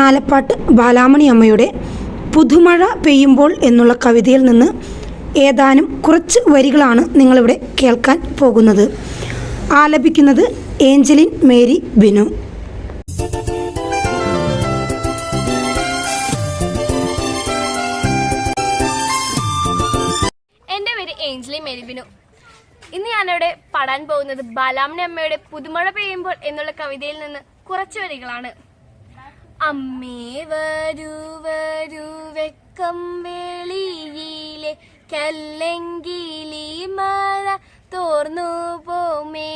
നാലപ്പാട്ട് ബാലാമണി അമ്മയുടെ പുതുമഴ പെയ്യുമ്പോൾ എന്നുള്ള കവിതയിൽ നിന്ന് ഏതാനും കുറച്ച് വരികളാണ് നിങ്ങളിവിടെ കേൾക്കാൻ പോകുന്നത്. ആലപിക്കുന്നത് ഏഞ്ചലിൻ മേരി ബിനു. എന്റെ പേര് ഏഞ്ചലി മേരി ബിനു. ഇന്ന് ഞാനിവിടെ പാടാൻ പോകുന്നത് ബാലാമണി അമ്മയുടെ പുതുമഴ പെയ്യുമ്പോൾ എന്നുള്ള കവിതയിൽ നിന്ന് കുറച്ച് വരികളാണ്. അമ്മേ വരൂ വരൂ വെക്കം വെളിയിലെ കല്ലെങ്കിലി മഴ തോർന്നു പോമേ.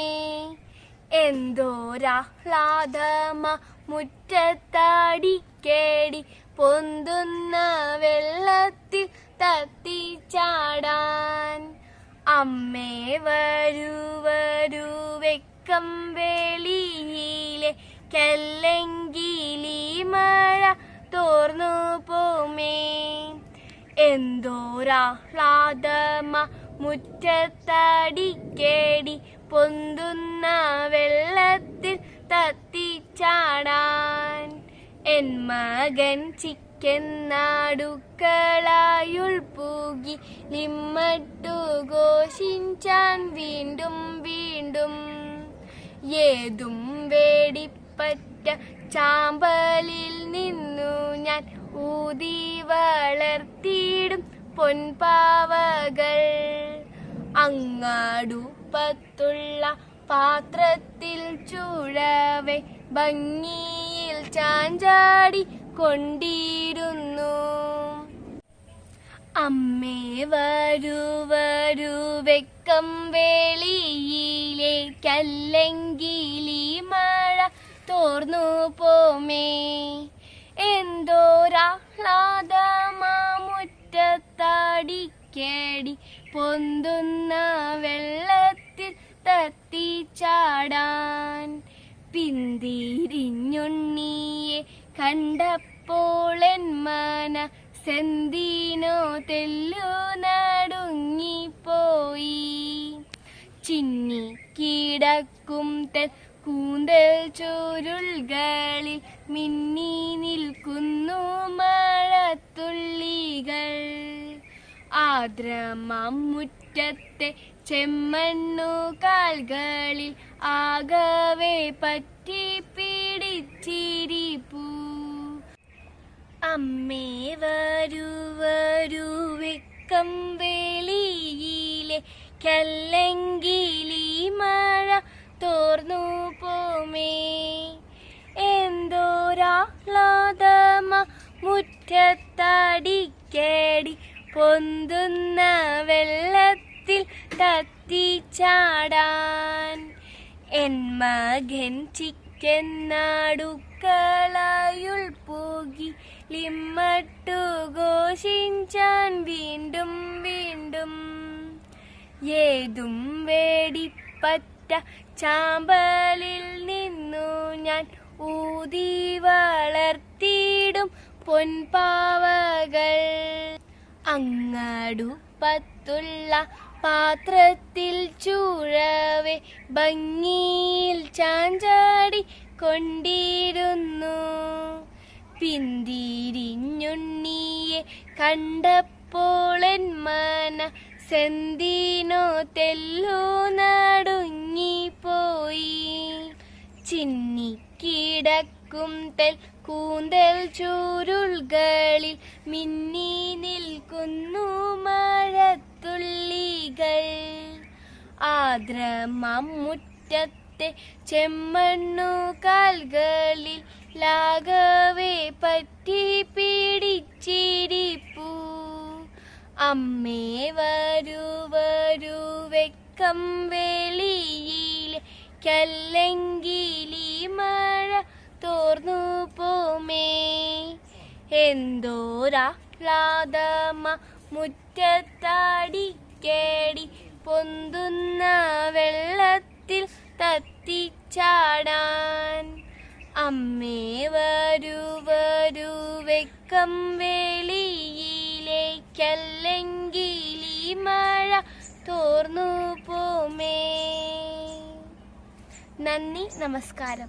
എന്തോരാഹ്ലാദമ മുറ്റത്താടിക്കേടി പൊന്തുന്ന വെള്ളത്തിൽ തത്തിച്ചാടാൻ അമ്മേ വരൂ വരൂ വെക്കം വെളിയിലെ കല്ലെങ്കിലി മഴ തോർന്നു പോമേ. എന്തോരാഹ്ലാദമ മുറ്റത്തടിക്കേടി പൊന്തുന്ന വെള്ളത്തിൽ തത്തിച്ചാടാൻ. എൻ മകൻ ചിക്കൻ നാടുക്കളായുൾപൂകി നിമ്മട്ടു ഘോഷിച്ചാൻ വീണ്ടും വീണ്ടും. ഏതും വേടിപ്പറ്റ ചാമ്പലിൽ നിന്നു ഞാൻ ഊതി വളർത്തിയിടും പൊൻപാവകൾ. അങ്ങാടുപ്പത്തുള്ള പാത്രത്തിൽ ചുഴവെ ഭംഗിയിൽ ചാഞ്ചാടി കൊണ്ടിരുന്നു. അമ്മേ വരൂ വരൂ വെക്കം വേളിയിലെ കല്ലെങ്കിലി മഴ തോർന്നു പോമേ. എന്തോരാഹ്ലാദമാമുറ്റത്താടിക്കേടി പൊന്തുന്ന വെള്ളത്തിൽ തത്തിച്ചാടാൻ പിന്തിരിഞ്ഞുണ്ണിയെ കണ്ടപ്പോൾ എൻ മന സെന്തിനോ തെല്ലു നടുങ്ങിപ്പോയി. ചിന്നി കിടക്കും തെൽ കൂന്തൽ ചുരുൾകളിൽ മിന്നി നിൽക്കുന്നു മഴത്തുള്ളികൾ. ആദ്രമം മുറ്റത്തെ ചെമ്മണ്ണു കാൽകളിൽ ആകവെ പറ്റി പിടിച്ചിരിപ്പൂ. അമ്മേ വരൂ വരൂ വെക്കം വെളിയിലെ കല്ലെങ്കിലി മഴ തോർന്നു പോമേ. എന്തോരാഹ്ലാദമ മുറ്റത്തടിക്കേടി പൊന്തുന്ന വെള്ളത്തിൽ തത്തിച്ചാടാൻ എൻ മകൻ ചിക്കൻ നാടുക്കളായുൾ പോകി ലിമ്മട്ടു ഘോഷിച്ചാൻ വീണ്ടും വീണ്ടും. ഏതും വേടിപ്പറ്റ ചാമ്പലിൽ നിന്നു ഞാൻ ഊതി വളർത്തിയിടും പൊൻപാവകൾ. അങ്ങാടുപ്പത്തുള്ള പാത്രത്തിൽ ചൂഴവേ ഭംഗിയിൽ ചാഞ്ചാടി കൊണ്ടിരുന്നു. പിന്തിരിഞ്ഞുണ്ണിയെ കണ്ടപ്പോൾ മന സെന്തിനോ തെല്ലു ചിന്നിക്കിടക്കും തൽ കൂന്തൽ ചൂരുൾകളിൽ മിന്നി നിൽക്കുന്നു മഴത്തുള്ളികൾ. ആദ്രമാം മുറ്റത്തെ ചെമ്മണ്ണു കാൽകളിൽ ലാഘവേ പറ്റി പിടിച്ചിരിപ്പൂ. അമ്മേ വരൂ വരൂ വെക്കം വെളിയിലെ കല്ലെങ്കിലി മഴ തോർന്നു പോമേ. എന്തോരാഹ്ലാദമ മുറ്റത്താടിക്കേടി പൊന്തുന്ന വെള്ളത്തിൽ തത്തിച്ചാടാൻ. അമ്മേ വരൂ വരൂ വെക്കം വെളിയിലെ. കല്ലെങ്കിലി മഴ തോർന്നു പോമേ. നന്ദി നമസ്കാരം.